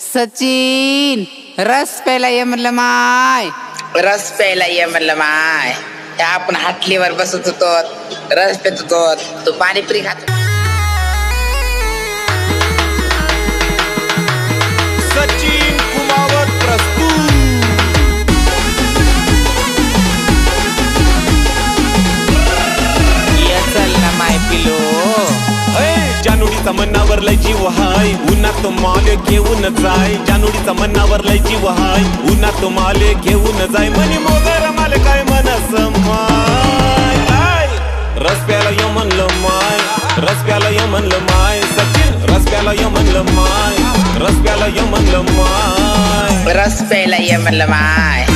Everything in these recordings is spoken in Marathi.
सचिन रस प्यायला ये म्हणलं माय. रस प्यायला ये म्हणलं माय. त्या आपण हाटलीवर बसत होतो रस पेत होतो. तू पाणीपुरी खात जीव हाय. उन्हात माल घेऊन जाय. जानुडीचा मनावर लय जीव हाय. उन्हात माल घेऊन जाय. म्हणे मोगर माल काय मनस माय? रस प्याला य म्हणलं माय. रस प्याला य म्हणलं माय. सचिन रस प्याला य म्हणलं माय. रस प्याला य म्हणलं माय. रस प्यायला ये म्हणलं माय.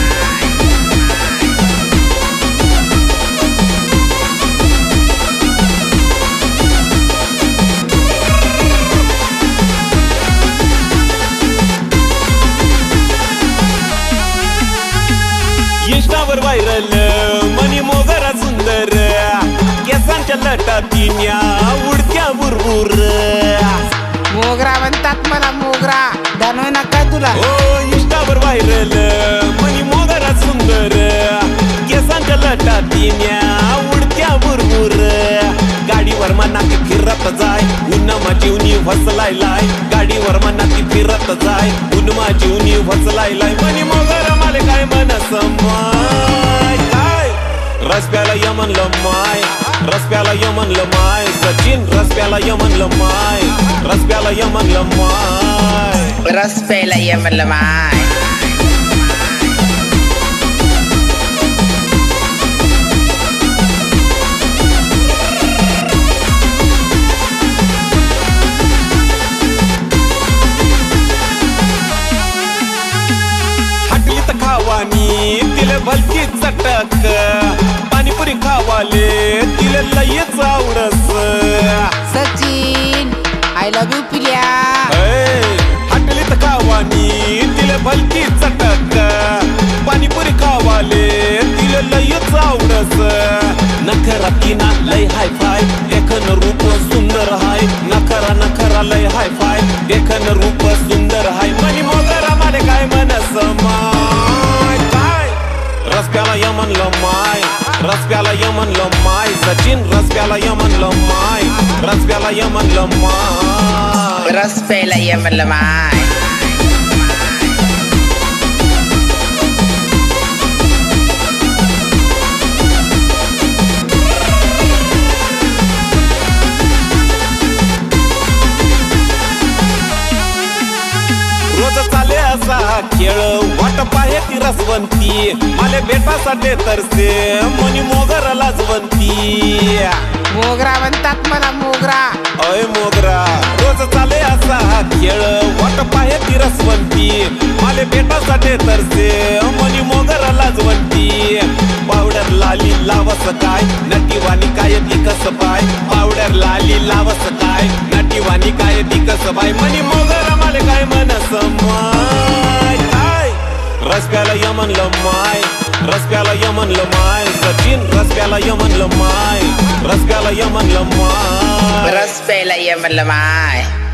इंस्टावर व्हायरल मनी मोगरा सुंदर. केसांच्या लटा तिन्या उडत्या बुरबुर. मोगरा म्हणतात मला मोगरा जाणवय ना काय तुला. ओ इंस्टावर व्हायरल मनी मोगरा सुंदर. केसांच्या लटा तिन्या उडत्या बुरबुर. गाडीवर मना ती फिरत जाय उन्नमा जीवनी वसलाय लाय गाडीवर मना ती फिरत जाय उन्मा जीवनी वसलाय लाय मनी मोगरा माले काय मनस माय काय रस्त्याला य म्हणलं माय. रस्त्याला य म्हणलं माय. सचिन रस्त्याला य म्हणलं माय. रस्त्याला य म्हणलं माय. रस प्यायला ये म्हणलं माय. हाटली तर खावानी तिले भलती चटक. नखरा किना लय हाय फाय देखन रूप सुंदर हाय. नखरा नखरा लय हाय फाय देखन रूप सुंदर हाय. मनी मोगरा माने काय मनस माय? काय? रस्त्याला य म्हणलं माय. रस्त्याला य म्हणलं माय. सचिन रस्त्याला य म्हणलं माय. रस्त्याला य म्हणलं माय. रस प्यायला ये म्हणलं माय. असा खेळ वाट पाहे ती रसवंती. माले भेटासाठी तरसे मनी मोगर लाजवंती मोगरा म्हणतात मला मोगरा. अय मोगरा रोज चाले असा खेळ वाट पाहे ती रसवंती. माले भेटासाठी तरसे मनी मोगर लाजवंती पावडर लाली लावस काय नटीवाणी काय ती कस पाय? पावडर लाली लावस काय नटीवाणी काय ती कस पाय? मनी म्हणलं माय. रस्त्याला य म्हणलं माय. सचिन रस्त्याला य म्हणलं माय. रस्त्याला य म्हणलं माय. रस प्यायला ये म्हणलं माय.